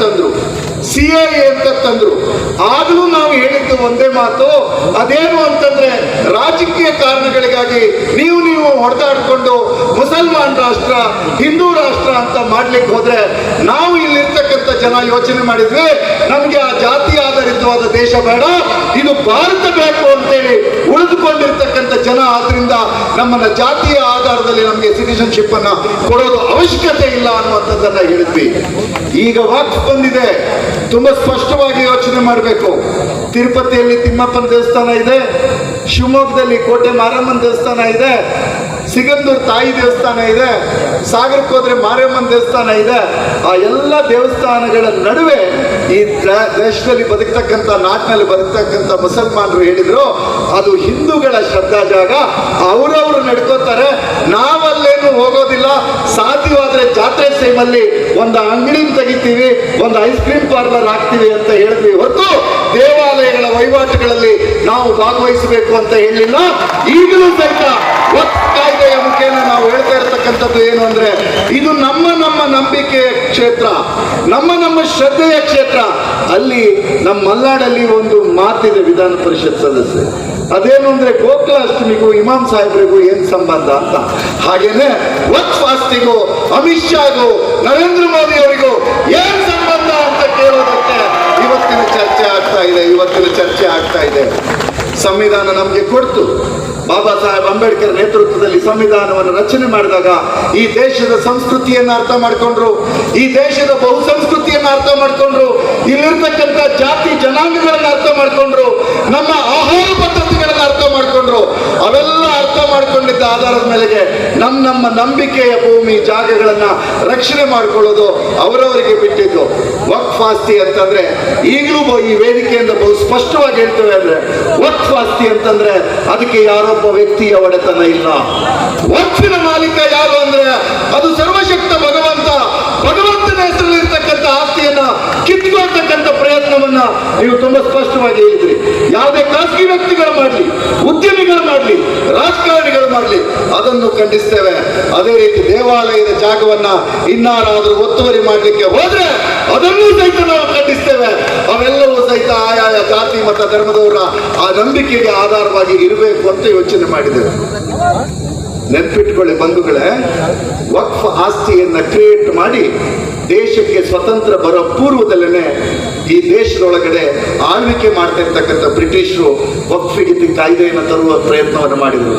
ತಂದ್ರು C A ಅಂತ ತಂದ್ರು. ಆಗಲೂ ನಾವು ಹೇಳಿದ್ದು ಒಂದೇ ಮಾತು, ಅದೇನು ಅಂತಂದ್ರೆ ರಾಜಕೀಯ ಕಾರಣಗಳಿಗಾಗಿ ನೀವು ನೀವು ಹೊಡೆದಾಡಿಕೊಂಡು ಮುಸಲ್ಮಾನ್ ರಾಷ್ಟ್ರ, ಹಿಂದೂ ರಾಷ್ಟ್ರ ಅಂತ ಮಾಡ್ಲಿಕ್ಕೆ ಹೋದ್ರೆ ನಾವು ಇಲ್ಲಿರ್ತಕ್ಕಂಥ ಜನ ಯೋಚನೆ ಮಾಡಿದ್ವಿ ನಮಗೆ ಆ ಜಾತಿ ಆಧಾರಿತವಾದ ದೇಶ ಬೇಡ ಇದು ಭಾರತ ಬೇಕು ಅಂತೇಳಿ ಉಳಿದುಕೊಂಡಿರ್ತಕ್ಕಂಥ ಜನ ಆದ್ರಿಂದ ನಮ್ಮನ್ನ ಜಾತಿಯ ಆಧಾರದಲ್ಲಿ ನಮಗೆ ಸಿಟಿಸನ್ಶಿಪ್ ಅನ್ನ ಕೊಡೋದು ಅವಶ್ಯಕತೆ ಇಲ್ಲ ಅನ್ನುವಂಥದ್ದನ್ನ ಹೇಳಿದ್ವಿ. ಈಗ ವಾಕ್ ಬಂದಿದೆ. ತುಂಬಾ ಸ್ಪಷ್ಟವಾಗಿ ಯೋಚನೆ ಮಾಡಬೇಕು. ತಿರುಪತಿಯಲ್ಲಿ ತಿಮ್ಮಪ್ಪನ ದೇವಸ್ಥಾನ ಇದೆ. ಶಿವಮೊಗ್ಗದಲ್ಲಿ ಕೋಟೆ ಮಾರಮ್ಮನ ದೇವಸ್ಥಾನ ಇದೆ. ಸಿಗಂದೂರ್ ತಾಯಿ ದೇವಸ್ಥಾನ ಇದೆ, ಸಾಗರಕ್ಕೆ ಹೋದ್ರೆ ಮಾರಿಯಮ್ಮನ ದೇವಸ್ಥಾನ ಇದೆ. ಆ ಎಲ್ಲ ದೇವಸ್ಥಾನಗಳ ನಡುವೆ ಈ ದೇಶದಲ್ಲಿ ಬದುಕ್ತಕ್ಕಂಥ, ನಾಟ್ನಲ್ಲಿ ಬದುಕ್ತಕ್ಕಂಥ ಮುಸಲ್ಮಾನರು ಹೇಳಿದ್ರು, ಅದು ಹಿಂದೂಗಳ ಶ್ರದ್ಧಾ ಜಾಗ. ಅವರವರು ನಡ್ಕೋತಾರೆ. ನಾವಲ್ಲೇನು ಹೋಗೋದಿಲ್ಲ. ಸಾಧ್ಯವಾದ್ರೆ ಜಾತ್ರೆ ಟೈಮಲ್ಲಿ ಒಂದು ಅಂಗಡಿ ತೆಗಿತೀವಿ, ಒಂದು ಐಸ್ ಕ್ರೀಮ್ ಪಾರ್ಲರ್ ಹಾಕ್ತೀವಿ ಅಂತ ಹೇಳಿದ್ವಿ ಹೊರತು ದೇವಾಲಯಗಳ ವಹಿವಾಟುಗಳಲ್ಲಿ ನಾವು ಭಾಗವಹಿಸಬೇಕು ಅಂತ ಹೇಳಿಲ್ಲ ಈಗಲೂ ಸಹಿತ ನಾವು ಹೇಳ್ತಾ ಇರ್ತಕ್ಕಂಥದ್ದು ಏನು ಅಂದ್ರೆ, ಇದು ನಮ್ಮ ನಮ್ಮ ನಂಬಿಕೆಯ ಕ್ಷೇತ್ರ, ನಮ್ಮ ನಮ್ಮ ಶ್ರದ್ಧೆಯ ಕ್ಷೇತ್ರ. ಅಲ್ಲಿ ನಮ್ಮ ಮಲ್ನಾಡಲ್ಲಿ ಒಂದು ಮಾತಿದೆ ವಿಧಾನ ಪರಿಷತ್ ಸದಸ್ಯ. ಅದೇನು ಅಂದ್ರೆ ಗೋಕುಲಾಷ್ಟಮಿಗೂ ಇಮಾಮ್ ಸಾಹೇಬ್ರಿಗೂ ಏನ್ ಸಂಬಂಧ ಅಂತ. ಹಾಗೇನೆ ವಕ್ಫ್ ಆಸ್ತಿಗೂ, ಅಮಿತ್ ಶಾಗೂ, ನರೇಂದ್ರ ಮೋದಿ ಅವರಿಗೂ ಏನ್ ಸಂಬಂಧ ಅಂತ ಕೇಳೋದಕ್ಕೆ ಇವತ್ತಿನ ಚರ್ಚೆ ಆಗ್ತಾ ಇದೆ, ಇವತ್ತಿನ ಚರ್ಚೆ ಆಗ್ತಾ ಇದೆ. ಸಂವಿಧಾನ ನಮಗೆ ಕೊಡ್ತು. ಬಾಬಾ ಸಾಹೇಬ್ ಅಂಬೇಡ್ಕರ್ ನೇತೃತ್ವದಲ್ಲಿ ಸಂವಿಧಾನವನ್ನು ರಚನೆ ಮಾಡಿದಾಗ ಈ ದೇಶದ ಸಂಸ್ಕೃತಿಯನ್ನು ಅರ್ಥ ಮಾಡಿಕೊಂಡ್ರು. ಈ ದೇಶದ ಬಹುಸಂಸ್ಕೃತಿಯನ್ನು ಅರ್ಥ ಮಾಡಿಕೊಂಡ್ರು. ಇಲ್ಲಿರ್ತಕ್ಕಂಥ ಜಾತಿ ಜನಾಂಗಗಳನ್ನ ಅರ್ಥ ಮಾಡಿಕೊಂಡ್ರು. ನಮ್ಮ ಆಹಾರ ಪದ್ಧತಿಗಳನ್ನ ಅರ್ಥ ಮಾಡಿಕೊಂಡ್ರು. ಅವೆಲ್ಲ ಅರ್ಥ ಮಾಡಿಕೊಂಡಿದ್ದ ಆಧಾರದ ಮೇಲೆಗೆ ನಮ್ಮ ನಮ್ಮ ನಂಬಿಕೆಯ ಭೂಮಿ, ಜಾಗಗಳನ್ನ ರಕ್ಷಣೆ ಮಾಡ್ಕೊಳ್ಳೋದು ಅವರವರಿಗೆ ಬಿಟ್ಟಿದ್ದು. ವಕ್ಫ್ ಆಸ್ತಿ ಅಂತಂದ್ರೆ, ಈಗಲೂ ಈ ವೇದಿಕೆಯಿಂದ ಬಹು ಸ್ಪಷ್ಟವಾಗಿ ಹೇಳ್ತೇವೆ ಅಂದ್ರೆ, ವಕ್ಫ್ ಆಸ್ತಿ ಅಂತಂದ್ರೆ ಅದಕ್ಕೆ ಯಾರೊಬ್ಬ ವ್ಯಕ್ತಿಯ ಒಡೆತನ ಇಲ್ಲ. ವಕ್ಫಿನ ಮಾಲೀಕ ಯಾರು ಅಂದ್ರೆ, ಅದು ಸರ್ವಶಕ್ತ ಭಗವಂತ. ಭಗವಂತನ ಹೆಸರಲ್ಲಿರ್ತಕ್ಕಂಥ ಆಸ್ತಿಯನ್ನ ಕಿತ್ಕೊಳ್ತಕ್ಕಂಥ ಪ್ರಯತ್ನವನ್ನ ನೀವು ತುಂಬಾ ಸ್ಪಷ್ಟವಾಗಿ ಹೇಳಿದ್ರಿ. ಯಾವುದೇ ಖಾಸಗಿ ವ್ಯಕ್ತಿಗಳು ಮಾಡಲಿ, ಉದ್ಯಮಿಗಳು ಮಾಡಲಿ, ರಾಜಕಾರಣಿಗಳು ಮಾಡಲಿ ಅದನ್ನು ಖಂಡಿಸ್ತೇವೆ. ಅದೇ ರೀತಿ ದೇವಾಲಯದ ಜಾಗವನ್ನ ಇನ್ನಾರಾದರೂ ಒತ್ತುವರಿ ಮಾಡಲಿಕ್ಕೆ ಹೋದ್ರೆ ಅದನ್ನು ಸಹಿತ ನಾವು ಖಂಡಿಸ್ತೇವೆ. ಅವೆಲ್ಲವೂ ಸಹಿತ ಆಯಾಯ ಜಾತಿ, ಮತ, ಧರ್ಮದವರ ಆ ನಂಬಿಕೆಗೆ ಆಧಾರವಾಗಿ ಇರಬೇಕು ಅಂತ ಯೋಚನೆ ಮಾಡಿದ್ದೇವೆ. ನೆನ್ಪಿಟ್ಕೊಳ್ಳಿ ಬಂಧುಗಳೇ, ವಕ್ಫ್ ಆಸ್ತಿಯನ್ನ ಕ್ರಿಯೇಟ್ ಮಾಡಿ ದೇಶಕ್ಕೆ ಸ್ವತಂತ್ರ ಬರೋ ಪೂರ್ವದಲ್ಲೇ ಈ ದೇಶದೊಳಗಡೆ ಆಳ್ವಿಕೆ ಮಾಡ್ತಾ ಇರ್ತಕ್ಕಂಥ ಬ್ರಿಟಿಷರು ವಕ್ಫಿಗೆ ಕಾಯ್ದೆಯನ್ನು ತರುವ ಪ್ರಯತ್ನವನ್ನು ಮಾಡಿದರು.